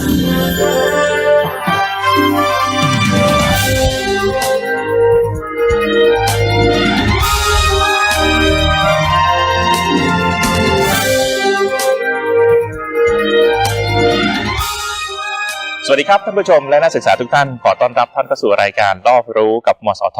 祖国。 สวัสดีครับท่านผู้ชมและนักศึกษาทุกท่านขอต้อนรับท่านเข้าสู่รายการรอบรู้กับมสท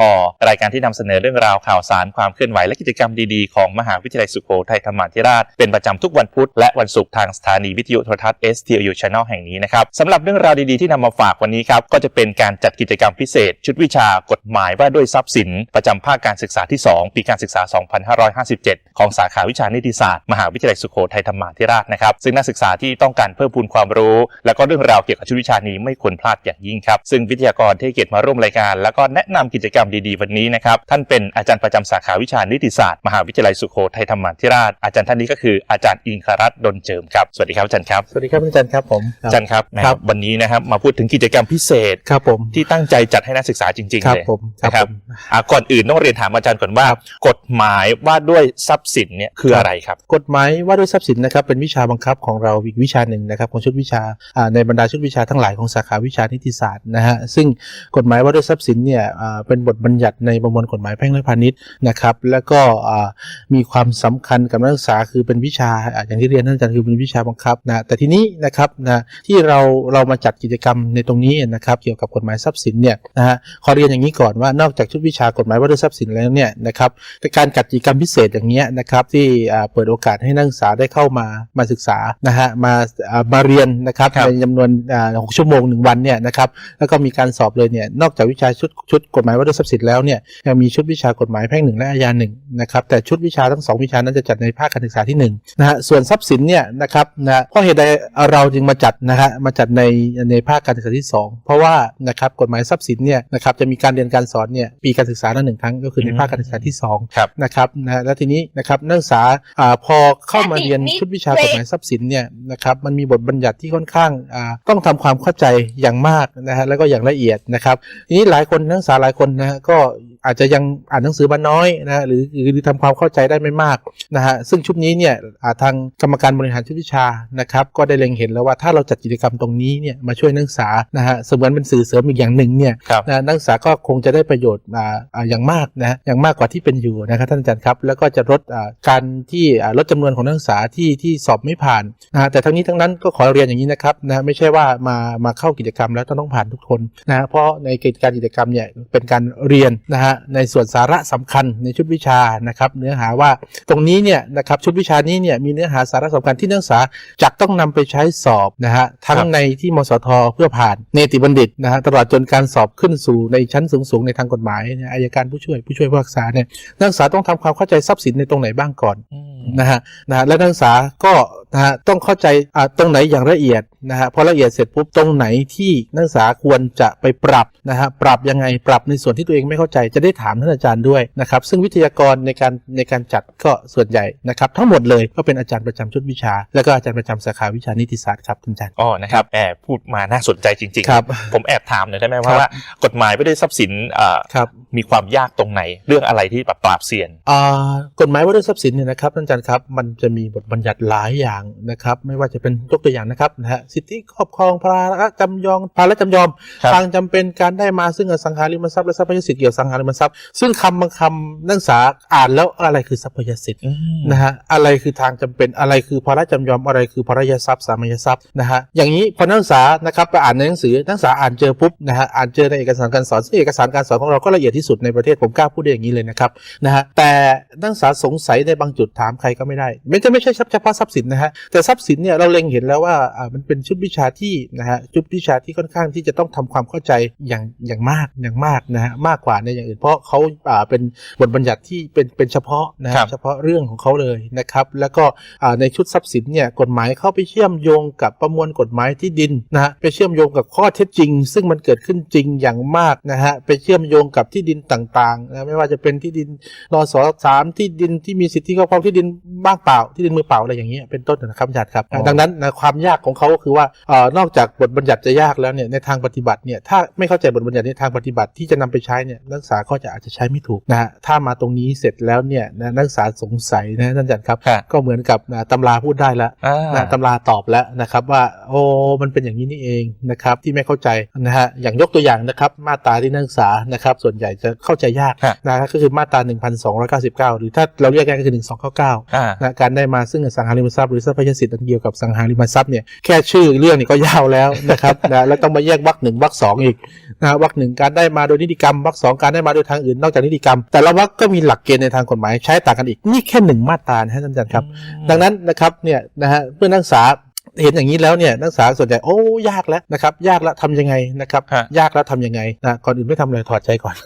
รายการที่นำเสนอเรื่องราวข่าวสารความเคลื่อนไหวและกิจกรรมดีๆของมหาวิทยาลัยสุโขทัยธรรมาธิราชเป็นประจำทุกวันพุธและวันศุกร์ทางสถานีวิทยุโทรทัศน์ STU Channel แห่งนี้นะครับสำหรับเรื่องราวดีๆที่นำมาฝากวันนี้ครับก็จะเป็นการจัดกิจกรรมพิเศษ ชุดวิชากฎหมายว่าด้วยทรัพย์สิน ประจำภาคการศึกษาที่ 2 ปีการศึกษา 2557 ของสาขาวิชานิติศาสตร์มหาวิทยาลัยสุโขทัยธรรมาธิราชนะครับซึ่งนักศึกษาที่ต้องการเพิ่มพูนความรู้ และก็เรื่องราวเกี่ยวกับชุดวิชานี้ไม่ควรพลาดอย่างยิ่งครับ ซึ่งวิทยากรที่ให้เกียรติมาร่วมรายการ แล้วก็แนะนำกิจกรรมดีๆวันนี้นะครับ ท่านเป็นอาจารย์ประจำสาขาวิชานิติศาสตร์ มหาวิทยาลัยสุโขทัยธรรมาธิราช อาจารย์ท่านนี้ก็คืออาจารย์อิงครัตน์ดนเจิมครับ สวัสดีครับอาจารย์ครับ สวัสดีครับอาจารย์ครับผม อาจารย์ครับครับ วันนี้นะครับมาพูดถึงกิจกรรมพิเศษครับผมที่ตั้งใจจัดให้นักศึกษาจริงคๆรับเลยผมครับนะครับผมอะก่อนอื่นต้องเรียนถามอาจารย์ก่อนว่ากฎหมายว่าด้วยทรัพย์สินเนี่ยคืออะไรครับ กฎหมายว่าด้วยทรัพย์สินนะครับเป็นวิชาบังคับของเราอีกวิชาหนึ่งนะครับของชุดวิชาอ่าในบรรดาชุดวิชาทั้งหลายของสาขาวิชานิติศาสตร์นะฮะซึ่งกฎหมายว่าด้วยทรัพย์สินเนี่ยอ่าเป็นบทบัญญัติในประมวลกฎหมายแพ่งและพาณิชย์นะครับ แล้วก็อ่ามีความสำคัญกับนักศึกษาคือเป็นวิชาอ่าอย่างที่เรียนท่านอาจารย์คือเป็นวิชาบังคับนะแต่ทีนี้นะครับนะที่เราเรามาจัดกิจกรรมในตรงนี้นะครับ เกี่ยวกับกฎหมายทรัพย์สินเนี่ยนะฮะขอเรียนอย่างนี้ก่อนว่านอกจากชุดวิชากฎหมายว่าด้วยทรัพย์สินแล้วเนี่ยนะครับแต่การจัดกิจกรรมพิเศษอย่างเงี้ยนะครับที่อ่าเปิดโอกาสให้นักศึกษาได้เข้ามามาศึกษานะฮะมาอ่ามาเรียนนะครับครับในจำนวนอ่าหกชั่วโมงหนึ่งวันเนี่ยนะครับแล้วก็มีการสอบเลยเนี่ยนอกจากวิชาชุดชุดกฎหมายว่าด้วยทรัพย์สินแล้วเนี่ยยังมีชุดวิชากฎหมายแพ่งหนึ่งและอาญาหนึ่งนะครับแต่ชุดวิชาทั้งสองวิชานั้นจะจัดในภาคการศึกษาที่หนึ่งนะฮะส่วนทรัพย์สินเนี่ยนะครับนะเพราะเหตุใดเราจึงมาจัดนะฮะมาจัดในในภาคการศึกษาที่สองเพราะว่านะครับกฎหมายทรัพย์สินเนี่ยนะครับจะมีการเรียนการสอนเนี่ยปีการศึกษาละหนึ่งครั้งก็คือในภาคการศึกษาที่สองครับนะครับนะแล้วทีนี้นะครับนักศึกษาอ่าพอเข้ามาเรียนชุดวิชากฎหมายทรัพย์สินเนี่ยนะครับมันมีบทบัญญัติที่ค่อนข้างอ่าต้องทำความเข้าใจอย่างมากนะฮะแล้วก็อย่างละเอียดนะครับทีนี้หลายคนนักศึกษาหลายคนนะฮะก็ อาจจะยังอ่านหนังสือมาน้อยนะฮะหรือหรือทำความเข้าใจได้ไม่มากนะฮะซึ่งชุดนี้เนี่ยอ่าทางกรรมการบริหารชุดวิชานะครับก็ได้เล็งเห็นแล้วว่าถ้าเราจัดกิจกรรมตรงนี้เนี่ยมาช่วยนักศึกษานะฮะเสมือนเป็นสื่อเสริมอีกอย่างหนึ่งเนี่ยครับนะนักศึกษาก็คงจะได้ประโยชน์อ่าอ่าอย่างมากนะอย่างมากกว่าที่เป็นอยู่นะครับท่านอาจารย์ครับ แล้วก็จะลดอ่าการที่อ่าลดจำนวนของนักศึกษาที่ที่สอบไม่ผ่านนะฮะแต่ทั้งนี้ทั้งนั้นก็ขอเรียนอย่างนี้นะครับนะไม่ใช่ว่ามามาเข้ากิจกรรมแล้วต้องต้องผ่านทุกคนนะฮะเพราะในกิจการกิจกรรมเนี่ยเป็นการเรียนนะฮะในส่วนสาระสำคัญในชุดวิชานะครับเนื้อหาว่าตรงนี้เนี่ยนะครับชุดวิชานี้เนี่ยมีเนื้อหาสาระสำคัญที่นักศึกษาจะต้องนำไปใช้สอบนะฮะทั้งในที่มสทเพื่อผ่านเนติบัณฑิตนะฮะตลอดจนการสอบขึ้นสู่ในชั้นสูงๆในทางกฎหมายอายการผู้ช่วยผู้ช่วยผู้พิพากษาเนี่ยนักศึกษาต้องทำความเข้าใจทรัพย์สินในตรงไหนบ้างก่อนนะฮะนะฮะและนักศึกษาก็นะฮะต้องเข้าใจอ่าตรงไหนอย่างละเอียดนะฮะพอละเอียดเสร็จปุ๊บตรงไหนที่นักศึกษาควรจะไปปรับนะฮะปรับยังไงปรับในส่วนที่ตัวเองไม่เข้าใจจะได้ถามท่านอาจารย์ด้วยนะครับซึ่งวิทยากรในการในการจัดก็ส่วนใหญ่นะครับทั้งหมดเลยก็เป็นอาจารย์ประจำชุดวิชา แล้วก็อาจารย์ประจำสาขาวิชานิติศาสตร์ครับท่านอาจารย์อ๋อนะครับแอบพูดมาน่าสนใจจริงๆครับผมแอบถามหน่อยได้ไหมครัว่าบว่ากฎหมายไม่ได้ทรัพย์สินเอ่อครับมีความยากตรงไหน เรื่องอะไรที่แบบปราบเซียนอ่ากฎหมายว่าด้วยทรัพย์สินเนี่ยนะครับท่านอาจารย์ครับมันจะมีบทบัญญัติหลายอย่างนะครับ ไม่ว่าจะเป็นยกตัวอย่างนะครับนะฮะสิทธิครอบครองภาระจำยองภาระจำยอมครับทางจำเป็นการได้มาซึ่งอสังหาริมทรัพย์และทรัพยสิทธิ์เกี่ยวกับอสังหาริมทรัพย์ซึ่งคำบางคำนักศึกษาอ่านแล้วอะไรคือทรัพยสิทธิ์อืมนะฮะอะไรคือทางจำเป็นอะไรคือภาระจำยอมอะไรคือภาระยทรัพย์สามัญทรัพย์นะฮะอย่างนี้พอนักศึกษานะครับไปอ่านในหนังสือนักศึกษาอ่านเจอปุ๊บนะฮะอ่านเจอในเอกสารการสอนซึ่งเอกสารการสอนของเราก็ละเอียดที่สุดในประเทศผมกล้าพูดได้อย่างนี้เลยนะครับนะฮะแต่นักศึกษาสงสัยในบางจุดถามใครก็ไม่ได้ ไม่ใช่ไม่ใช่เฉพาะทรัพย์สินนะฮะแต่ทรัพย์สินเนี่ยเราเล็งเห็นแล้วว่าอ่ามันเป็นชุดวิชาที่นะฮะชุดวิชาที่ค่อนข้างที่จะต้องทำความเข้าใจอย่างอย่างมากอย่างมากนะฮะมากกว่าในอย่างอื่นเพราะเขาอ่าเป็นบทบัญญัติที่เป็นเป็นเฉพาะนะฮะครับเฉพาะเรื่องของเขาเลยนะครับ แล้วก็อ่าในชุดทรัพย์สินเนี่ยกฎหมายเข้าไปเชื่อมโยงกับประมวลกฎหมายที่ดินนะฮะไปเชื่อมโยงกับข้อเท็จจริง ซึ่งมันเกิดขึ้นจริงอย่างมากนะฮะไปเชื่อมโยงกับที่ดินต่างๆนะไม่ว่าจะเป็นที่ดินรอสอสามที่ดินที่มีสิทธิครอบครองที่ดินบ้างเปล่าที่ดินมือเปล่าอะไรอย่างเงี้ยเป็นต้นนะครับอาจารย์ครับอ๋อดังนั้นนะความยากของเขาก็คือว่าเอ่อนอกจากบทบัญญัติจะยากแล้วเนี่ยในทางปฏิบัติเนี่ยถ้าไม่เข้าใจบทบัญญัติในทางปฏิบัติที่จะนำไปใช้เนี่ยนักศึกษาก็จะอาจจะใช้ไม่ถูกนะฮะถ้ามาตรงนี้เสร็จแล้วเนี่ยนะนักศึกษาสงสัยนะท่านอาจารย์ครับค่ะก็เหมือนกับนะตำราพูดได้แล้วอ่านะตำราตอบแล้วนะครับว่าโอ้มันเป็นอย่างนี้นี่เองนะครับที่ไม่เข้าใจนะฮะอย่างยกตัวอย่างนะครับมาตราที่นักศึกษานะครับส่วนใหญ่จะเข้าใจยากฮะนะก็คือมาตรา 1299 หรือถ้าเราเรียกง่ายๆก็คือ 1299อ่านะการได้มาซึ่งอสังหาริมทรัพย์หรือทรัพยสิทธิ์อันเกี่ยวกับสังหาริมทรัพย์เนี่ยแค่ชื่อเรื่องนี่ก็ยาวแล้วนะครับนะแล้วต้องมาแยกวรรคหนึ่งวรรคสองอีกนะวรรคหนึ่งการได้มาโดยนิติกรรมวรรคสองการได้มาโดยทางอื่นนอกจากนิติกรรม แต่ละวรรคก็มีหลักเกณฑ์ในทางกฎหมายใช้ต่างกันอีกนี่แค่หนึ่งมาตรานะฮะท่านอาจารย์ครับ ดังนั้นนะครับเนี่ยนะฮะเพื่อนนักศึกษา เห็นอย่างนี้แล้วเนี่ยนักศึกษาส่วนใหญ่โอ้ยากแล้วนะครับยากแล้วทำยังไงนะครับฮะ ยากแล้วทำยังไงนะก่อนอื่นไม่ทำอะไรถอดใจก่อน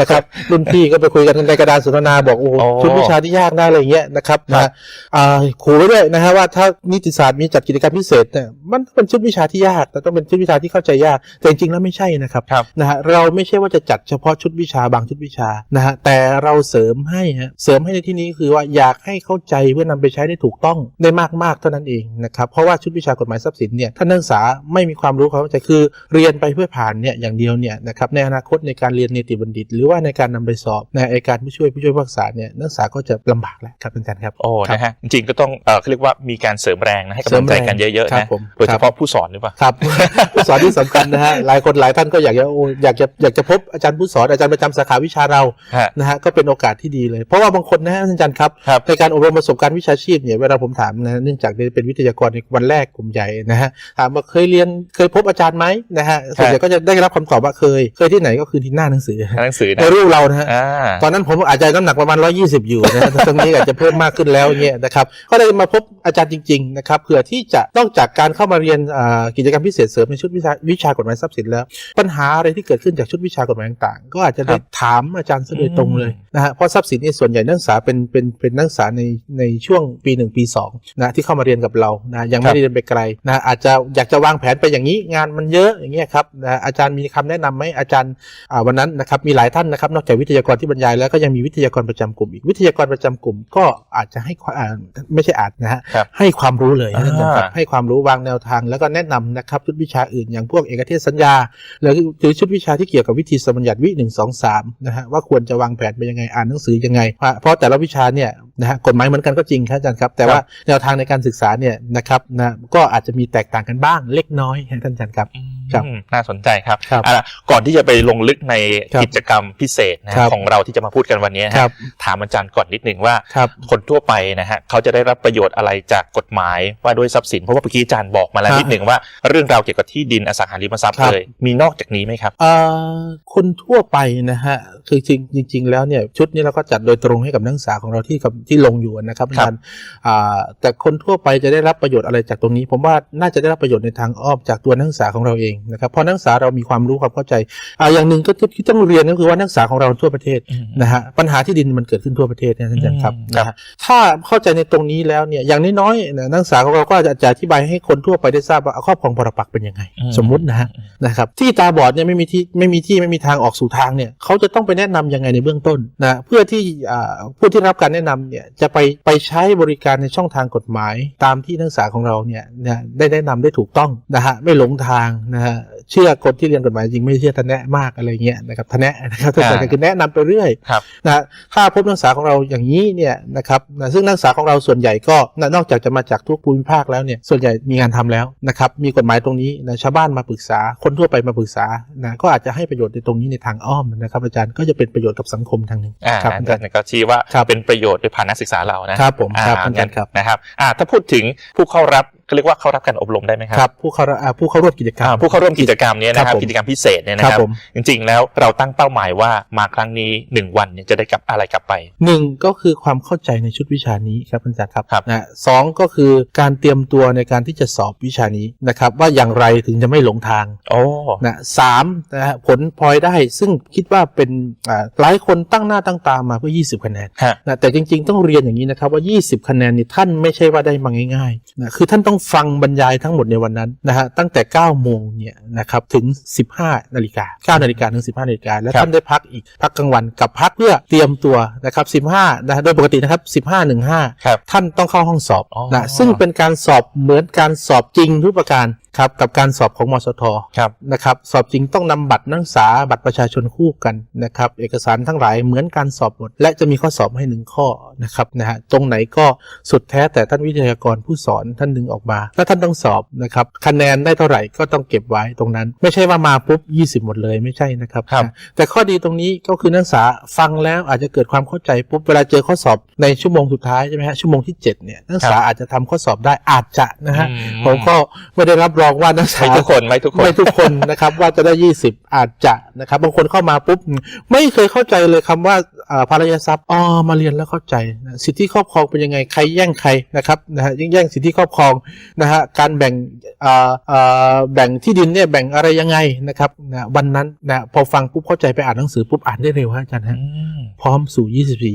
นะครับรุ่นพี่ก็ไปคุยกันในกระดานสนทนาบอกโอ้โหโอ้ชุดวิชาที่ยากนะอะไรอย่างเงี้ยนะครับครันะบอ่าขู่ไว้ด้วยนะฮะว่าถ้านิติศาสตร์มีจัดกิจกรรมพิเศษเนี่ยมันเป็นชุดวิชาที่ยากแต่ต้องเป็นชุดวิชาที่เข้าใจยากแต่จริงๆแล้วไม่ใช่นะครับ ครับ นะฮะเราไม่ใช่ว่าจะจัดเฉพาะชุดวิชาบางชุดวิชานะฮะแต่เราเสริมให้ฮะเสริมให้ในที่นี้คือว่าอยากให้เข้าใจเพื่อนำไปใช้ได้ถูกต้องได้มากๆเท่านั้นเองนะครับเพราะว่าชุดวิชากฎหมายทรัพย์สินเนี่ยท่านนักศึกษาไม่มีความรู้ความเข้าใจคือเรียนไปเพื่อผ่านเนี่ยอย่างเดียวเนี่ยนะครับในอนาคตในการเรียนเนติบัณฑิต หรือว่าในการนำไปสอบในไอการผู้ช่วยผู้ช่วยผู้พิพากษาเนี่ยนักศึกษาก็จะลำบากแล้วครับอาจารย์ครับโอ้ครับนะฮะจริงๆก็ต้องเออเขาเรียกว่ามีการเสริมแรงนะให้กำลังใจกันเยอะๆครันะบผมโดยเฉพาะผู้สอนหรือเปล่าครับผู้สอนที่สำคัญนะฮะหลายคนหลายท่านก็อยากจะโอ้อยากจะอยากจะพบอาจารย์ผู้สอนอาจารย์ประจำสาขาวิชาเราฮะนะฮะก็เป็นโอกาสที่ดีเลย เพราะว่าบางคนนะฮะท่านอาจารย์ครับครับในการอบรมประสบการณ์วิชาชีพเนี่ยเวลาผมถามนะเนื่องจากเป็นวิทยากรในวันแรกกลุ่มใหญ่นะฮะถามว่าเคยเรียนเคยพบอาจารย์ไหมนะฮะส่วนใหญ่ก็จะได้รับคำตอบว่าเคยเคยที่ไหนก็คือที่หน้าหนังสือหนังสือในนะรูปเรานะฮะอ่าตอนนั้นผมอาจจะน้ำหนักประมาณ 120 อยู่นะฮะตรงนี้อาจจะเพิ่มมากขึ้นแล้วเนี่ยนะครับก็เลยมาพบอาจารย์จริงๆนะครับเผื่อที่จะนอกจากการเข้ามาเรียนอ่ากิจกรรมพิเศษเสริมในชุดวิชาวิชากฎหมายทรัพย์สินแล้ว ปัญหาอะไรที่เกิดขึ้นจากชุดวิชากฎหมายต่างๆ ก็อาจจะได้ถามอาจารย์ซะโดยตรงเลยนะฮะเพราะทรัพย์สินนี่ส่วนใหญ่นักศึกษาเป็นเป็นเป็นนักศึกษาในในช่วงปีหนึ่งปีสองนะที่เข้ามาเรียนกับเรานะยังไม่ได้เรียนไปไกลนะอาจจะอยากจะวางแผนไปอย่างนี้งานมันเยอะอย่างเงี้ยครับนะอาจารย์มีคำแนะนำไหมอาจารย์อ่าวันนั้นนะครับมีหลายท่านนะครับนอกจากวิทยากรที่บรรยายแล้วก็ยังมีวิทยากรประจำกลุ่มอีกวิทยากรประจำกลุ่มก็อาจจะให้ความอ่าไม่ใช่อาจนะฮะครับให้ความรู้เลยอ่านะครับให้ความรู้วางแนวทาง แล้วก็แนะนำนะครับชุดวิชาอื่นอย่างพวกเอกเทศสัญญาหรือหรือชุดวิชาที่เกี่ยวกับวิธีสมบัญญัติวิหนึ่งสองสามนะฮะว่าควรจะวางแผนไปยังไงอ่านหนังสือยังไงเพราะเพราะแต่ละวิชาเนี่ยนะฮะกฎหมายเหมือนกันก็จริงครับอาจารย์ครับ แต่ว่าแนวทางในการศึกษาเนี่ยนะครับนะก็อาจจะมีแตกต่างกันบ้างเล็กน้อยท่านอาจารย์ครับ น่าสนใจครับครับอะก่อนที่จะไปลงลึกในครับกิจกรรมพิเศษนะครับของเราที่จะมาพูดกันวันนี้นะคฮะรับถามอาจารย์ก่อนนิดหนึ่งว่าครับคนทั่วไปนะฮะเขาจะได้รับประโยชน์อะไรจากกฎหมายว่าด้วยทรัพย์สินเพราะว่าเมื่อกี้อาจารย์บอกมาแล้วครับนิดหนึ่งว่าเรื่องราวเกี่ยวกับที่ดินอสังหาริมทรัพย์ครับเลยมีนอกจากนี้ไหมครับเอ่อคนทั่วไปนะฮะคือจริงจริงๆแล้วเนี่ยชุดนี้เราก็จัดโดยตรงให้กับนักศึกษาของเราที่กับที่ลงอยู่นะครับอาจารย์อ่าแต่คนทั่วไปจะได้รับประโยชน์อะไรจากตรงนี้ ผมว่าน่าจะได้รับประโยชน์ในทางอ้อมจากตัวนักศึกษาของเราเองนะครับเพราะนักศึกษาเรามีความรู้ความเข้าใจอ่าอย่างหนึ่งก็ที่ต้องเรียนก็คือว่านักศึกษาของเราทั่วประเทศนะฮะปัญหาที่ดินมันเกิดขึ้นทั่วประเทศเนี่ยท่านอาจารย์ครับอืมนะฮะถ้าเข้าใจในตรงนี้แล้วเนี่ยอย่างน้อยๆนะนักศึกษาของเราก็จะจะอธิบายให้คนทั่วไปได้ทราบว่าครอบครองปรปักษ์เป็นยังไงอืมสมมุตินะฮะนะครับที่ตาบอดเนี่ยไม่มีที่ไม่มีที่ไม่มีทางออกสู่ทางเนี่ยเขาจะต้องไปแนะนำยังไงในเบื้องต้นนะเพื่อที่อ่าผู้ที่รับการแนะนำเนี่ยจะไปไปใช้บริการในช่องทางกฎหมาย ตามที่นักศึกษาของเราเนี่ยนะได้แนะนำได้ถูกต้องนะฮะไม่หลงทางนะฮะเชื่อคนที่เรียนกฎหมายจริงไม่เชื่อทะแนะมากอะไรเงี้ยนะครับทะแนะนะครับแต่ก็คือแนะนำไปเรื่อยครับนะฮะถ้าพบนักศึกษาของเราอย่างนี้เนี่ยนะครับนะซึ่งนักศึกษาของเราส่วนใหญ่ก็นะนอกจากจะมาจากทุกภูมิภาคแล้วเนี่ยส่วนใหญ่มีงานทำแล้วนะครับมีกฎหมายตรงนี้นะชาวบ้านมาปรึกษาคนทั่วไปมาปรึกษานะก็อาจจะให้ประโยชน์ในตรงนี้ในทางอ้อมนะครับอาจารย์ก็จะเป็นประโยชน์กับสังคมทางหนึ่งอ่าครับอาอาจาจารรย์ย์ก็ชี้ว่าครับเป็นประโยชน์โดยผ่านนักศึกษาเรานะครับผมครับอ่าอาจารย์ครับนะครับอ่าถ้าพูดถึงผู้เข้ารับ เขาเรียกว่าเข้ารับการอบรมได้ไหมครัครับผู้เข้าอ่าผู้เข้าร่วมกิจกรรอ่ามผู้เข้าร่วมกิจกรรมเนี้นะคครัรับบผมกิจกรรมพิเศษเนี่ยคนะรับครับผมจริง ๆ แล้วเราตั้งเป้าหมายว่ามาครั้งนี้หนึ่งวันเนี่ยจะได้กลับอะไรกลับไปหนึ่งก็คือความเข้าใจในชุดวิชานี้ครับอาจารย์ครับครับนะสองก็คือการเตรียมตัวในการที่จะสอบวิชานี้นะครับว่าอย่างไรถึงจะไม่หลงทางโอ้นะสามนะฮะผลพลอยได้ซึ่งคิดว่าเป็นอ่าหลายคนตั้งหน้าตั้งตามาเพื่อ 20 คะแนนฮะนะแต่จริง ๆ ต้องเรียนอย่างนี้นะครับว่า 20 คะแนนนี่ท่านไม่ใช่ว่าได้มาง่ายๆนะคือท่านต้องฟังบรรยายทั้งหมดในวันนั้นนะฮะตั้งแต่ 9 โมงเนี่ยนะนะครับถึง 15 นาฬิกา 9 นาฬิกาถึง 15 นาฬิกา และครับท่านได้พักอีกพักกลางวันกับพักเพื่อเตรียมตัวนะครับ 15 นะฮะโดยปกตินะครับ 15 15ครับท่านต้องเข้าห้องสอบอ๋อนะซึ่งเป็นการสอบเหมือนการสอบจริงทุกประการ ครับกับการสอบของมสทครับนะครับสอบจริงต้องนำบัตรนักศึกษาบัตรประชาชนคู่กันนะครับเอกสารทั้งหลายเหมือนการสอบหมดและจะมีข้อสอบให้หนึ่งข้อนะครับนะฮะตรงไหนก็สุดแท้แต่ท่านวิทยากรผู้สอนท่านดึงออกมา แล้วท่านต้องสอบนะครับคะแนนได้เท่าไหร่ก็ต้องเก็บไว้ตรงนั้น ไม่ใช่ว่ามาปุ๊บ 20 หมดเลยไม่ใช่นะครับครับนะแต่ข้อดีตรงนี้ก็คือนักศึกษาฟังแล้วอาจจะเกิดความเข้าใจปุ๊บเวลาเจอข้อสอบในชั่วโมงสุดท้ายใช่ไหมฮะชั่วโมงที่7เนี่ยนักศึกษาอาจจะทำข้อสอบได้อาจจะนะฮะอืมผมก็ไม่ได้รับรองว่านักศึกษาไม่ทุกคนไม่ทุกคนไม่ทุกคนนะครับ ว่าจะได้20อาจจะนะครับ บางคนเข้ามาปุ๊บไม่เคยเข้าใจเลยคำว่าอ่าภารยาทรัพย์อ๋อมาเรียนแล้วเข้าใจนะสิทธิครอบครองเป็นยังไงใครแย่งใครนะครับนะฮะแย่งสิทธิครอบครองนะฮะการแบ่งอ่าอ่าแบ่งที่ดินเนี่ยแบ่งอะไรยังไงนะครับนะวันนั้นนะพอฟังปุ๊บเข้าใจไปอ่านหนังสือปุ๊บอ่านได้เร็วฮะอาจารย์ฮะอืมพร้อมสู่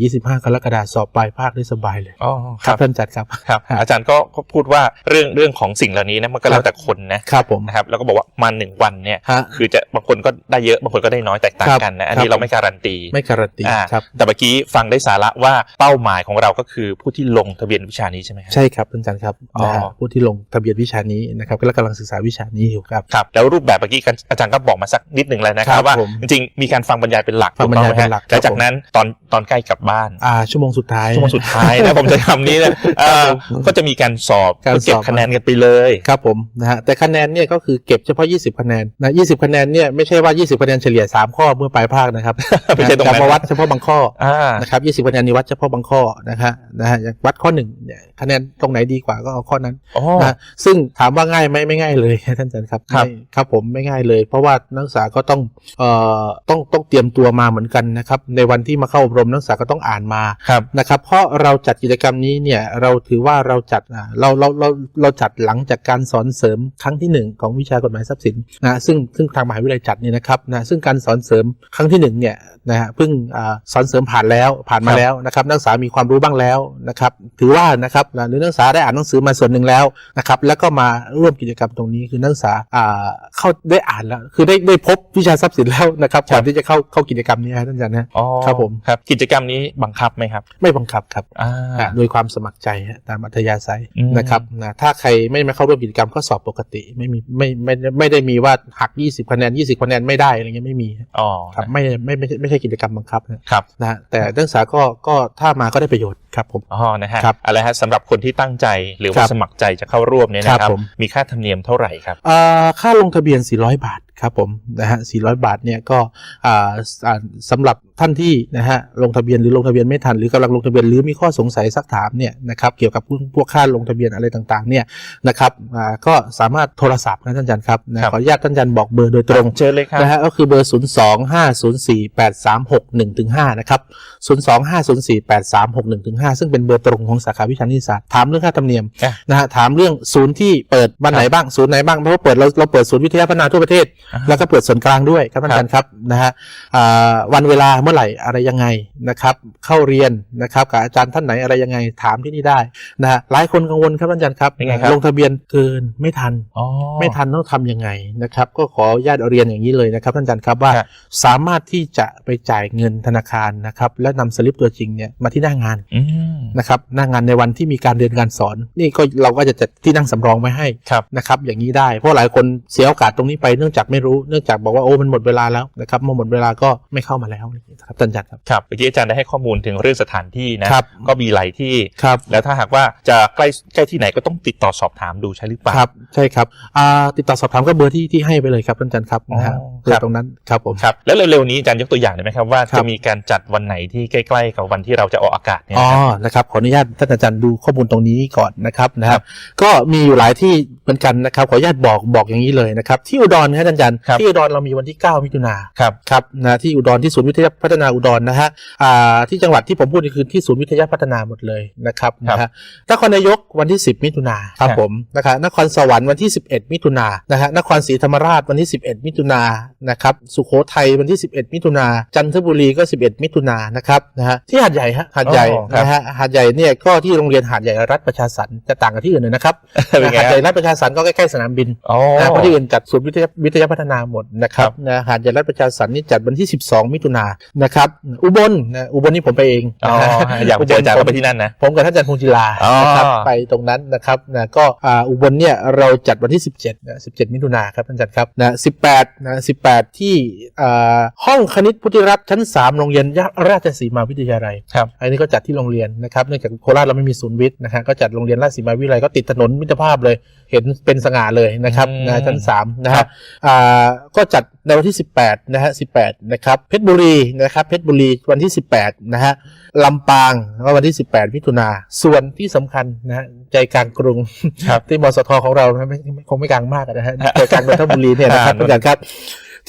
24 25กรกฎาคมสอบปลายภาคได้สบายเลยอ๋อคครัรับบท่านจัดครับครับ อาจารย์ก็ก็พูดว่าเรื่องเรื่องของสิ่งเหล่านี้นะมันก็แล้วแต่คนนะครับผมนะครับแล้วก็บอกว่ามาหนึ่งวันเนี่ยฮะคือจะบางคนก็ได้เยอะบางคนก็ได้น้อยแตกต่างครับกันนะอันคนี้รับเราไม่การันตีไม่การันตีอ่าครับแต่เมื่อกี้ฟังได้สาระว่าเป้าหมายของเราก็คือผู้ที่ลงทะเบียนวิชานี้ใช่ไหมครับใช่ครับอาจารย์ครับอ๋อนะฮะผู้ที่ลงทะเบียนวิชานี้นะครับและกำลังศึกษาวิชานี้อยู่ครับครับแล้วรูปแบบเมื่อกี้กันอาจารย์ก็บอกมาสักนิดหนึ่งแล้วนะคครัรับบว่าผมจริงๆมีการฟังบรรยายเป็นหลักฟังบรรยายถูกต้องไหมเป็นหลัฮะกแล้วครับจากนั้นตอนตอนใกล้กลับบ้านอ่าชั่วโมงสุดท้ายชั่วโมงสุดท้ายนะผมจะคำนี้นะเอ่อก็จะมีการสอบการเพื่อเก็บสอบคะแนนกันไปเลยครับผมนะฮะแต่คะแนนเนี่ยก็คือเก็บเฉพาะ 20 คะแนนนะ20 คะแนนเนี่ยไม่ใช่ว่า 20 คะแนนเฉลี่ย 3 ข้อเมื่อปลายภาคนะครับไม่ใช่ตรงนั้นจะมาวัดเฉพาะบางข้ออ่านะครับ 20 คะแนนนี่วัดเฉพาะบางข้อนะฮะนะฮะอย่างวัดข้อหนึ่งเนี่ยคะแนนตรงไหนดีกว่าก็เอาข้อนั้นอ๋อนะซึ่งถามว่าง่ายไหมไม่ง่ายเลยท่านอาจารย์ครับครับไม่ครับผมไม่ง่ายเลย เพราะว่านักศึกษาก็ต้องเอ่อต้องต้องเตรียมตัวมาเหมือนกันนะครับในวันที่มาเข้าอบรมนักศึกษาก็ต้องอ่านมาครับนะครับเพราะเราจัดกิจกรรมนี้เนี่ยเราถือว่าเราจัดอ่าเราเราเราเราจัดหลังจากการสอนเสริมครั้งที่หนึ่งของวิชากฎหมายทรัพย์สินนะซึ่งซึ่งทางมหาวิทยาลัยจัดเนี่ยนะครับนะซึ่งการสอนเสริมครั้งที่หนึ่งเนี่ย นะฮะเพิ่งอ่าสอนเสริมผ่านแล้วผ่านมาครับแล้วนะครับนักศึกษามีความรู้บ้างแล้วนะครับถือว่านะครับนะหรือนักศึกษาได้อ่านหนังสือมาส่วนหนึ่งแล้วนะครับแล้วก็มาร่วมกิจกรรมตรงนี้คือนักศึกษาอ่าเข้าได้อ่านแล้ว คือได้ได้พบวิชาทรัพย์สินแล้วนะครับก่อนที่จะเข้าเข้ากิจกรรมนี้ครับท่านอาจารย์นะอ๋อครับผมครับกิจกรรมนี้บังคับไหมครับ ไม่บังคับครับอ่าอะโดยความสมัครใจฮะตามอัธยาศัยอืมนะครับนะถ้าใครไม่มาเข้าร่วมกิจกรรมก็สอบปกติไม่มีไม่ไม่ไม่ไม่ได้มีว่าหัก 20คะแนน20คะแนนไม่ได้อะไรเงี้ยไม่มีฮะอ๋อครับไม่ไม่ไม่ใช่ไม่ใช่กิจกรรมบังคับนะครับนะฮะแต่นักศึกษาก็ก็ถ้ามาก็ได้ประโยชน์ครับผมอ๋อนะฮะครับอะไรฮะสำหรับคนที่ตั้งใจหรือคว่ารับสมัครใจจะเข้าร่วมเนี่ยนะคครัรับบผมมีค่าธรรมเนียมเท่าไหร่ครับเอ่อค่าลงทะเบียน 400 บาท ครับผมนะฮะ400 บาทเนี่ยก็อ่าอ่าสำหรับท่านที่นะฮะลงทะเบียนหรือลงทะเบียนไม่ทันหรือกำลังลงทะเบียนหรือมีข้อสงสัยสักถามเนี่ยนะครับเกี่ยวกับพวกพวกค่าลงทะเบียนอะไรต่างๆเนี่ยนะครับอ่าก็สามารถโทรศัพท์นะท่านอาจารย์ครับนะครับขออนุญาตท่านอาจารย์บอกเบอร์โดยตรงเชิญเลยครับนะฮะก็คือเบอร์ 0 2 5 0 4 8 3 6 1ถึง5นะครับ 0 2 5 0 4 8 3 6 1ถึง5ซึ่งเป็นเบอร์ตรงของสาขาวิชานิติศาสตร์ถามเรื่องค่าธรรมเนียมอะนะฮะถามเรื่องศูนย์ที่เปิดวันไหนบ้างศูนย์ไหนบ้างเพราะว่าเปิดเราเราเปิดศูนย์วิทยาพัฒนาทั่วประเทศอ่าแล้วก็เปิดส่วนกลางด้วยครับท่านอาจารย์ครับนะฮะอ่าวันเวลาเมื่อไหร่อะไรยังไงนะครับเข้าเรียนนะครับกับอาจารย์ท่านไหนอะไรยังไงถามที่นี่ได้นะฮะหลายคนกังวลครับท่านอาจารย์ครับยังไงครับลงทะเบียนเกินไม่ทันอ๋อไม่ทันต้องทำยังไงนะครับก็ขออนุญาตเรียนอย่างนี้เลยนะครับท่านอาจารย์ครับว่าครับสามารถที่จะไปจ่ายเงินธนาคารนะครับและนำสลิปตัวจริงเนี่ยมาที่หน้างานอืมนะครับหน้างานในวันที่มีการเรียนการสอน นี่ก็เราก็จะจัดที่นั่งสำรองไว้ให้ครับนะครับอย่างนี้ได้ เพราะหลายคนเสียโอกาสตรงนี้ไปเนื่องจากไม่รู้เนื่องจากบอกว่าโอ้มันหมดเวลาแล้วนะครับเมื่อหมดเวลาก็ไม่เข้ามาแล้วนะครับท่านอาจารย์ครับครับเมื่อกี้อาจารย์ได้ให้ข้อมูลถึงเรื่องสถานที่นะครับก็มีหลายที่ครับแล้วถ้าหากว่าจะใกล้ใกล้ที่ไหนก็ต้องติดต่อสอบถามดูใช่หรือเปล่าครับใช่ครับอ่าติดต่อสอบถามก็เบอร์ที่ที่ให้ไปเลยครับท่านอาจารย์ครับนะฮะอ๋อเบอครับร์ตรงนั้นครับผมครับแล้วเร็วๆนี้อาจารย์ยกตัวอย่างได้ไหมครับว่าครับจะมีการจัดวันไหนที่ใกล้ๆกับวันที่เราจะออกอากาศเนี่ยอ๋อนะครับนะครับขออนุญาตท่านอาจารย์ดูข้อมูลตรงนี้ก่อนนะครับนะคครัรับบก็มีอยู่หลายที่เหมือนกันนะครับขออนุญาตบอกบอกอย่างนี้เลยนะครับที่อุดรนะครับท่านอาจารย์ครับที่อุดรเรามีวันที่ 9 มิถุนาครับครับนะที่อุดรที่ศูนย์วิทยาพัฒนาอุดรนะฮะอ่าที่จังหวัดที่ผมพูดนี่คือที่ศูนย์วิทยาพัฒนาหมดเลยนะครับครับนะฮะนครนายกวันที่ 10 มิถุนาครับครับผมนะครับนครสวรรค์วันที่ 11 มิถุนานะฮะนครศรีธรรมราชวันที่ 11 มิถุนานะครับสุโขทัยวันที่ 11 มิถุนาจันทบุรีก็ 11 มิถุนานะครับนะฮะที่หาดใหญ่ฮะหาดใหญ่อ๋อครับนะฮะหาดใหญ่เนี่ยก็ที่โรงเรียนหาดใหญ่รัฐประชาสรรค์จะต่างกับที่อื่นหนอยนะครับเป็นไงหาดใหญ่รัฐประชาสรรค์ก็ใกล้ๆสนามบินอ๋อนะเพราะที่อื่นจัดศูนย์วิทยาวิทยาพัฒนาหมดนะครับครับนะหาดใหญ่รัฐประชาสรรค์นี่จัดวันที่ 12 มิถุนายนนะครับ อุบลนะอุบลนี่ผมไปเองอ๋อนะฮะอยากไปเจออาจารย์ก็ไปที่นั่นนะ ผมกับท่านอาจารย์พงศิลาอ๋อนะครับไปตรงนั้นนะครับนะก็อ่าอุบลเนี่ยเราจัดวันที่ 17นะ17 มิถุนายนครับท่านอาจารย์ครับนะ18นะ18 ที่อ่าห้องคณิตพุทธิรัตน์ชั้น 3 โรงเรียนราชสีมาวิทยาลัยครับอันนี้ก็จัดที่โรงเรียนนะครับเนื่องจากโคราชเราไม่มีศูนย์วิทย์นะฮะก็จัดโรงเรียนราชสีมาวิทยาลัยก็ติดถนนมิตรภาพเลยเห็นเป็นสง่าเลยนะครับอืม นะชั้น 3 นะครัฮะบอ่าก็จัดในวันที่ 18 นะฮะ 18 นะครับ เพชรบุรีนะครับเพชรบุรีวันที่ 18 นะฮะลำปางก็วันที่ 18มิถุนาส่วนที่สำคัญนะฮะใจกลางกรุง ครับที่มสทของเรานะไม่ไม่คงไม่กลางมากนะฮะใจกลางนนทบุรีเนี่ยนะครับอ่าอาจารย์ครับ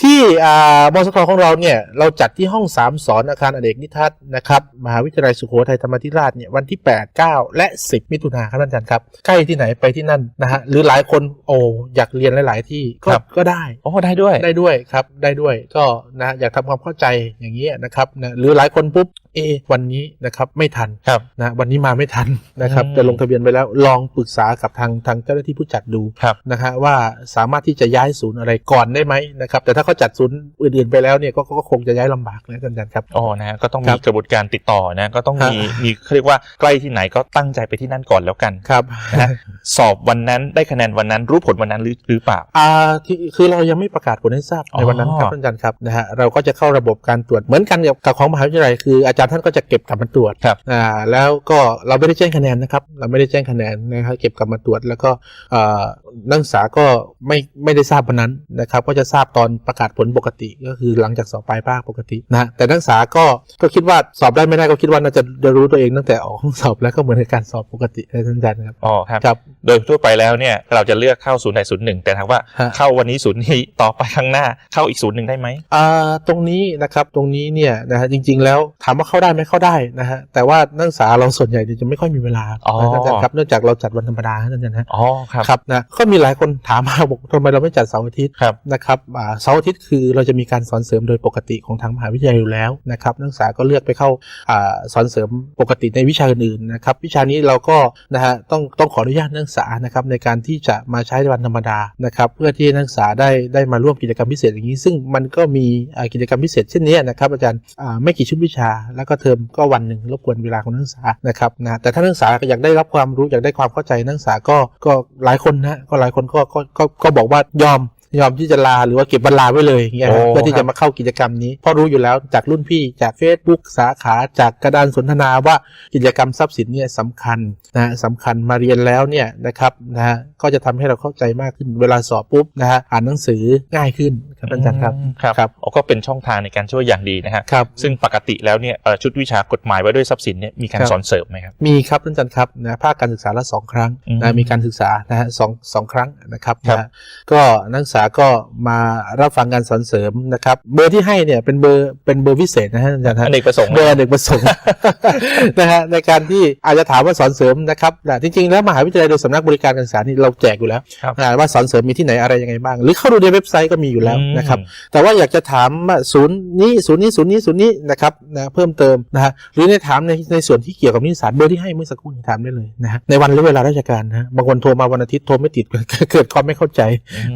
ที่อ่ามสทของเราเนี่ยเราจัดที่ห้อง 3 สอนอาคารอเนกนิทัศน์นะครับมหาวิทยาลัยสุโขทัยธรรมาธิราชเนี่ยวันที่ 8 9 และ 10 มิถุนาครับอาจารย์ครับ ใกล้ที่ไหนไปที่นั่นนะฮะหรือหลายคนโอ้อยากเรียนหลาย ๆ ที่ก็ครับก็ได้โอ้ได้ด้วยได้ด้วยครับได้ด้วยก็นะอยากทำความเข้าใจอย่างนี้ยนะครับนะหรือหลายคนปุ๊บ เอะวันนี้นะครับไม่ทันครับนะวันนี้มาไม่ทันนะครับอืมจะลงทะเบียนไปแล้วลองปรึกษากับทางทางเจ้าหน้าที่ผู้จัดดูครับนะฮะว่าสามารถที่จะย้ายศูนย์อะไรก่อนได้ไหมนะครับแต่ถ้าเขาจัดศูนย์อื่นๆไปแล้วเนี่ยก็ก็ก็คงจะย้ายลำบากนะอาจารย์ครับอ๋อนะฮะก็ต้องครัมีบกระบวนการติดต่อนะก็ต้องมีฮะมีเขาเรียกว่าใกล้ที่ไหนก็ตั้งใจไปที่นั่นก่อนแล้วกันครับนะฮะสอบวันนั้นได้คะแนนวันนั้นรู้ผลวันนั้นหรือหรือเปล่าอ่าที่คือเรายังไม่ประกาศผลให้ทราบในวันนั้นครับอ๋อท่านอาจารย์ครับนะฮะเราก็จะเข้าระบบการตรวจเหมือนกันกับกับของมหาวิทยาลัยคืออาจารย์ท่านก็จะเก็บกลับมาตรวจครับอ่าแล้วก็เราไม่ได้แจ้งคะแนนนะครับ เราไม่ได้แจ้งคะแนนนะครับเก็บกลับมาตรวจ แล้วก็อ่านักศึกษาก็ไม่ไม่ได้ทราบวันนั้นนะครับ ก็จะทราบตอนประกาศผลปกติก็คือหลังจากสอบปลายภาคปกตินะฮะแต่นักศึกษาก็ก็คิดว่าสอบได้ไม่ได้ก็คิดว่าน่าจะจะรู้ตัวเองตั้งแต่ออกห้องสอบแล้วก็เหมือนกับการสอบปกตินะท่านอาจารย์ครับอ๋อครับครับโดยทั่วไปแล้วเนี่ยเราจะเลือกเข้าศูนย์ใดศูนย์หนึ่งแต่ถามว่าฮะเข้าวันนี้ศูนย์นี้ต่อไปข้างหน้าเข้าอีกศูนย์หนึ่งได้ไหมอ่าตรงนี้นะครับตรงนี้เนี่ยนะฮะจริง ๆ แล้วถามว่าเข้าได้ไหมเข้าได้นะฮะแต่ว่านักศึกษาเราส่วนใหญ่เนี่ยจะไม่ค่อยมีเวลาอ๋อนะท่านอาจารย์ครับเนื่องจากเราจัดวันธรรมดาท่านอาจารย์ฮะอ๋อครับครับนะก็มีหลายคนถามมาบอกทำไมเราไม่จัดเสาร์อาทิตย์ครับนะครับอ่าเสาร์อาทิตย์คือเราจะมีการสอนเสริมโดยปกติของทางมหาวิทยาลัยอยู่แล้วนะครับนักศึกษาก็เลือกไปเข้าอ่าสอนเสริมปกติในวิชาอื่นๆนะครับวิชานี้เราก็นะฮะต้องต้องขออนุญาตนักศึกษานะครับในการที่จะมาใช้ในวันธรรมดานะครับเพื่อที่นักศึกษาได้ได้มาร่วมกิจกรรมพิเศษอย่างนี้ ซึ่งมันก็มีอ่ากิจกรรมพิเศษเช่นนี้นะครับอาจารย์อ่าไม่กี่ชุดวิชาแล้วก็เทอมก็วันหนึ่งรบกวนเวลาของนักศึกษานะครับนะแต่ถ้านักศึกษาอยากได้รับความรู้อยากได้ความเข้าใจนักศึกษาก็ก็หลายคนนะก็หลายคนก็ก็ก็ก็บอกว่ายอม ยอมที่จะลาหรือว่าเก็บบันลาไว้เลยอย่างเงี้ยโอ้ฮะเพื่อที่ครัจะบมาเข้ากิจกรรมนี้เพราะรู้อยู่แล้วจากรุ่นพี่จาก Facebook สาขาจากกระดานสนทนาว่ากิจกรรมทรัพย์สินเนี่ยสำคัญนะฮะสำคัญมาเรียนแล้วเนี่ยนะครับนะฮะก็จะทำให้เราเข้าใจมากขึ้นเวลาสอบปุ๊บนะฮะอ่านหนังสือง่ายขึ้นครับอาจารย์ครับอืมครับครับอ๋อก็เป็นช่องทางในการช่วยอย่างดีนะฮะครับซึ่งปกติแล้วเนี่ยเอ่อชุดวิชากฎหมายว่าด้วยทรัพย์สินเนี่ยมีการครับสอนเสริมไหมครับมีครับท่านอาจารย์ครับนะภาคการศึกษาละสองครั้งอืมนะมีการศึกษานะฮะสองสองครั้งนะครับครับนะฮะก็นักศึกษาก็มารับฟังการสอนเสริมนะครับ เบอร์ที่ให้เนี่ยเป็นเบอร์เป็นเบอร์พิเศษนะฮะอาจารย์ฮะอเนกประสงค์เบอร์อเนกประสงค์นะฮะในการที่อาจจะถามว่าสอนเสริมนะครับนะจริงๆแล้วมหาวิทยาลัยโดยสำนักบริการการศึกษานี่เราแจกอยู่แล้วครับนะว่าสอนเสริมมีที่ไหนอะไรยังไงบ้าง หรือเข้าดูในเว็บไซต์ก็มีอยู่แล้วอืมนะครับแต่ว่าอยากจะถามว่าศูนย์นี้ศูนย์นี้ศูนย์นี้ศูนย์นี้นะครับนะเพิ่มเติมนะฮะหรือในถามในในส่วนที่เกี่ยวกับนิสสารเบอร์ที่ให้เมื่อสักครู่นี้ถามได้เลยนะฮะในวันและเวลาราชการนะฮะบางคนโทรมาวันอาทิตย์โทรไม่ติดเกิดความไม่เข้าใจ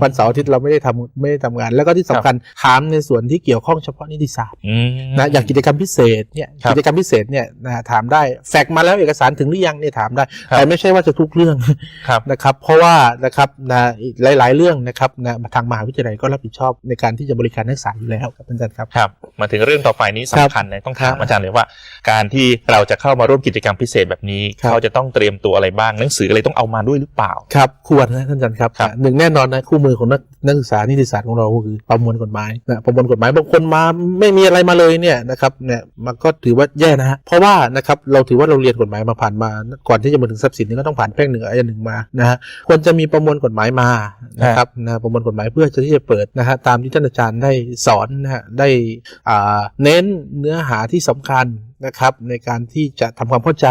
วันเสาร์อาทิตย์เราไม่ได้ทำไม่ได้ทำงาน แล้วก็ที่สำคัญถามในส่วนที่เกี่ยวข้องเฉพาะนิติศาสตร์อืมนะอย่างกิจกรรมพิเศษเนี่ยครับกิจกรรมพิเศษเนี่ยนะถามได้แฟกซ์มาแล้วเอกสารถึงหรือยังเนี่ยถามได้ครับแต่ไม่ใช่ว่าจะทุกเรื่องครับนะครับ เพราะว่านะครับนะอีกหลาย ๆ เรื่องนะครับนะทางมหาวิทยาลัยก็รับผิดชอบในการที่จะบริการนักศึกษาอยู่แล้วครับอาจารย์ครับครับ มาถึงเรื่องต่อไปนี้ครับสำคัญเลยต้องถามครับอาจารย์เลยว่า การที่เราจะเข้ามาร่วมกิจกรรมพิเศษแบบนี้ครับเขาจะต้องเตรียมตัวอะไรบ้างหนังสืออะไรต้องเอามาด้วยหรือเปล่าครับควรนะท่านอาจารย์ครับครับหนึ่งแน่นอนนะคู่มือของนักนักศึกษานิติศาสตร์ของเราก็คือประมวลกฎหมายนะประมวลกฎหมายบางคนมาไม่มีอะไรมาเลยเนี่ยนะครับเนี่ยมันก็ถือว่าแย่นะฮะเพราะว่านะครับเราถือว่าเราเรียนกฎหมายมาผ่านมา ก่อนที่จะมาถึงทรัพย์สินนี่ก็ต้องผ่านแพ่งหนึ่งอายหนึ่งมานะฮะควรจะมีประมวลกฎหมายมานะครับนะประมวลกฎหมายเพื่อจะที่จะเปิดนะฮะตามที่ท่านอาจารย์ได้สอนนะฮะได้อ่าเน้นเนื้อหาที่สำคัญ นะครับในการที่จะทำความเข้าใจ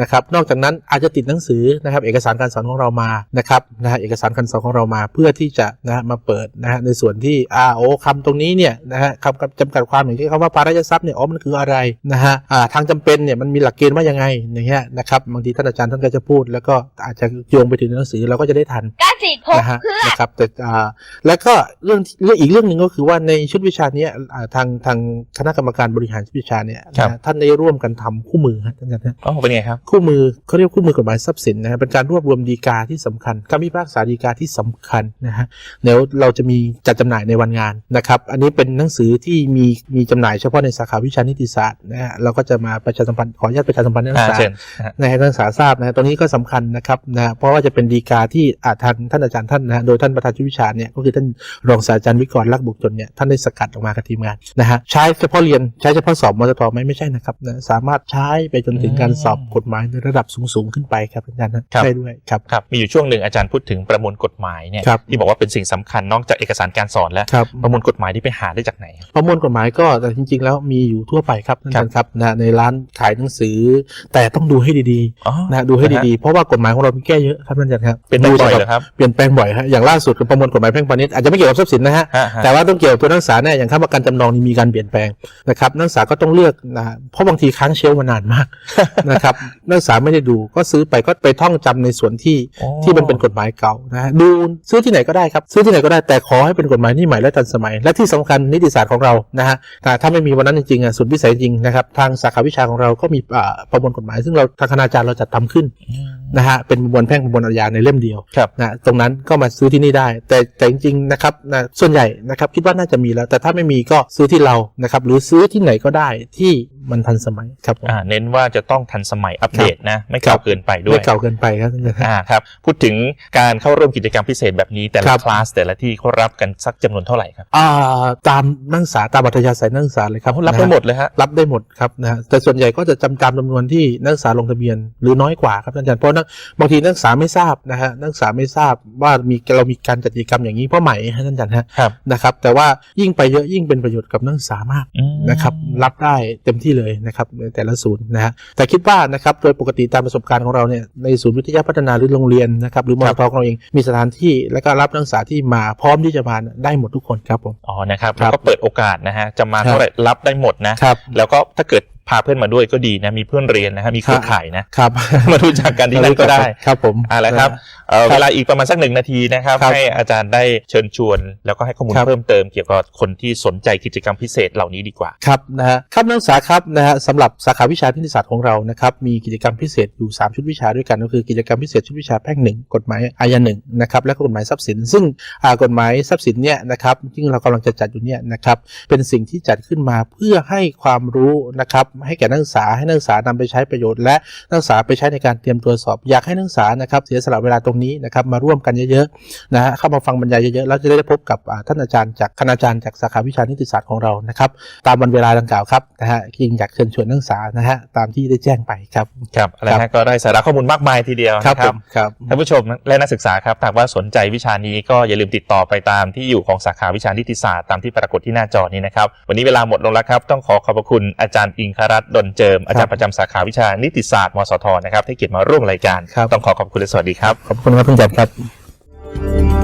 นะครับนอกจากนั้นอาจจะติดหนังสือนะครับเอกสารการสอนของเรามานะครับนะฮะเอกสารการสอนของเรามาเพื่อที่จะนะฮะมาเปิดนะฮะในส่วนที่อ่าโอ้คำตรงนี้เนี่ยนะฮะคำจำกัดความอย่างที่คำว่าภาระทรัพย์เนี่ยอ๋อมันคืออะไรนะฮะอ่าทางจำเป็นเนี่ยมันมีหลักเกณฑ์ว่ายังไงอย่างเงี้ยนะครับบางทีท่านอาจารย์ท่านก็จะพูด แล้วก็อาจจะโยงไปถึงในหนังสือเราก็จะได้ทันก้าจิตพกนะฮะเพื่อนะครับแต่อ่าแล้วก็เรื่องที่เรื่องอีกเรื่องหนึ่งก็คือว่าในชุดวิชาเนี้ยอ่าทางทางคณะกรรมการบริหารชุดวิชาเนี่ยครับนะท่านได้ร่วมกันทำคู่มือครับท่านอาจารย์ฮะอ๋อเป็นไงครับ คู่มือเขาเรียกคู่มือกฎหมายทรัพย์สินนะฮะเป็นการรวบรวมดีกาที่สำคัญคำพิพากษาดีกาที่สำคัญนะฮะเดี๋ยวเราจะมีจัดจำหน่ายในวันงานนะครับ อันนี้เป็นหนังสือที่มีมีจำหน่ายเฉพาะในสาขาวิชานิติศาสตร์นะฮะเราก็จะมาประชาสัมพันธ์ขออนุญาตประชาสัมพันธ์ให้นักอ่าศึกษาเชิญนะฮะในให้นักศึกษาทราบนะฮะตรงนี้ก็สำคัญนะครับนะเพราะว่าจะเป็นดีกาที่อาทางท่านอาจารย์ท่านนะฮะโดยท่านประธานชุดวิชาเนี่ยก็คือท่านรองศาสตราจารย์วิกรลักษณ์บุกจนเนี่ยท่านได้สกัดออกมากับทีมงานนะฮะใช้เฉพาะเรียนใช้เฉพาะสอบมตทไหมไม่ใช่นะครับนะสามารถใช้ไปจนถึงการสอบกฎหมายในระดับสูงๆขึ้นไปครับอาจารย์นะครับได้ด้วยครับครับมีอยู่ช่วงหนึ่งอาจารย์พูดถึงประมวลกฎหมายเนี่ยครับที่บอกว่าเป็นสิ่งสำคัญนอกจากเอกสารการสอนแล้วครับประมวลกฎหมายที่ไปหาได้จากไหน ประมวลกฎหมายก็แต่จริง ๆ แล้วมีอยู่ทั่วไปครับท่านอาจารย์ครับนะในร้านขายหนังสือ แต่ต้องดูให้ดีอ๋อๆนะดูให้ดีๆ เพราะว่ากฎหมายของเรามีแก้เยอะครับท่านอาจารย์ครับเป็นไปบ่อยดูเหรอครับเปลี่ยนแปลงบ่อยฮะอย่างล่าสุดกับประมวลกฎหมายแพ่งพาณิชย์อาจจะไม่เกี่ยวกับทรัพย์สินนะฮะฮะฮะแต่ว่าต้องเกี่ยวกับตัวนักศึกษาเนี่ยอย่างค้ำประกันจำนองนี่มีการเปลี่ยนแปลงนะครับนักศึกษาก็ต้องเลือกนะเพราะบางทีค้างเชลฟ์มานานมากนะครับนักศึกษาไม่ได้ดูก็ซื้อไปก็ไปท่องจำในส่วนที่อ๋อที่มันเป็นกฎหมายเก่านะฮะดูซื้อที่ไหนก็ได้ครับซื้อที่ไหนก็ได้แต่ขอให้เป็นกฎหมายที่ใหม่และทันสมัย และที่สำคัญนิติศาสตร์ของเรานะฮะแต่ถ้าไม่มีวันนั้นจริงๆอะสุดวิสัยจริงนะครับทางสาขาวิชาของเราก็มีอ่าประมวลกฎหมาย ซึ่งเราทางคณาจารย์เราจัดทำขึ้นอืม นะฮะเป็นประมวลแพ่งประมวลอาญาในเล่มเดียวครับนะตรงนั้นก็มาซื้อที่นี่ได้ แต่แต่จริงๆนะครับนะส่วนใหญ่นะครับคิดว่าน่าจะมีแล้ว แต่ถ้าไม่มีก็ซื้อที่เรานะครับหรือซื้อที่ไหนก็ได้ที่มันทันสมัยครับผมอ่าเน้นว่าจะต้องทันสมัยอัปเดตนะไม่ครัเก่าบเกินไปด้วไม่ยเก่าเกินไปครับท่านอาจารย์อ่าครับพูดถึงการเข้าร่วมกิจกรรมพิเศษแบบนี้แต่คละรับคลาสแต่ละที่เขารับกันสักจำนวนเท่าไหร่ครับอ่าตามนักศึกษาตามอัธยาศัยนักศึกษาเลยครับรับได้นะฮะหมดเลยฮะรับได้หมดครับนะฮะแต่ส่วนใหญ่ก็จะจำตามจำนวนที่นักศึกษาลงทะเบียนหรือน้อยกว่าครับท่านอาจารย์เพราะนักบางทีนักศึกษาไม่ทราบนะฮะนักศึกษาไม่ทราบว่ามีเรามีการจัดกิจกรรมอย่างนี้เพราะใหม่ฮะท่านอาจารย์ฮะครับนะครับ แต่ว่ายิ่งไปเยอะยิ่งเป็นประโยชน์กับนักศึกษามากอืมนะครับรับได้เต็มที่เลยนะครับในแต่ละศูนย์นะฮะแต่คิดว่านะครับโดยปกติตามประสบการณ์ของเราเนี่ยในศูนย์วิทยาพัฒนาหรือโรงเรียนนะครับหรือมคอรับทของเราเองมีสถานที่และก็รับนักศึกษาที่มาพร้อมที่จะมาได้หมดทุกคนครับผมอ๋อนะครับครัแล้วบก็เปิดโอกาสนะฮะจะมาครับเท่าไหร่รับได้หมดนะครับแล้วก็ถ้าเกิด พาเพื่อนมาด้วยก็ดีนะมีเพื่อนเรียนนะฮะมีเครือข่ายนะครับมารู้จักกันที่นั่นก็ได้ครับผมอ่าแล้วครับเอ่อครับเวลาอีกประมาณสักหนึ่งนาทีนะครับครับ ให้อาจารย์ได้เชิญชวน แล้วก็ให้ข้อมูลครับเพิ่มเติมเกี่ยวกับคนที่สนใจกิจกรรมพิเศษเหล่านี้ดีกว่าครับนะฮะครับนักศึกษาครับนะฮะสำหรับสาขาวิชานิติศาสตร์ของเรานะครับมีกิจกรรมพิเศษอยู่ 3 ชุดวิชาด้วยกัน ก็คือกิจกรรมพิเศษชุดวิชาแพ่งหนึ่งกฎหมายอาญาหนึ่งนะครับและก็กฎหมายทรัพย์สิน ซึ่งอ่ากฎหมายทรัพย์สินเนี่ยนะครับที่เรากำลังจะจัดอยู่เนี่ยนะครับเป็นสิ่งที่จัดขึ้นมาเพื่อให้ความรู้นะครับให้แก่นักศึกษาให้นักศึกษานำไปใช้ประโยชน์ และนักศึกษาไปใช้ในการเตรียมตัวสอบ อยากให้นักศึกษานะครับเสียสละเวลาตรงนี้นะครับมาร่วมกันเยอะๆนะฮะเข้ามาฟังบรรยายเยอะๆแล้วจะได้พบกับอ่าท่านอาจารย์จากคณาจารย์จากสาขาวิชานิติศาสตร์ของเรานะครับตามวันเวลาดังกล่าวครับนะฮะยิงอยากเชิญชวนนักศึกษานะฮะตามที่ได้แจ้งไปครับครับอะไรครับฮะก็ได้สาระข้อมูลมากมายทีเดียวครับนะคผรับมครับท่านผู้ชมและนักศึกษาครับหากว่าสนใจวิชานี้ก็อย่าลืมติดต่อไปตามที่อยู่ของสาขาวิชานิติศาสตร์ตามที่ปรากฏที่หน้าจอนี้นะครับวันนี้เวลาหมดลงแล้วครับต้องขอขอบพระคุณอาจารย์อิงครัตน์ดนเจิม อาจารย์ประจำสาขาวิชานิติศาสตร์มสทนะครับที่เกียรติมาร่วมรายการครับต้องขอขอบคุณและสวัสดีครับ ขอบคุณครับท่านอาจารย์ครับ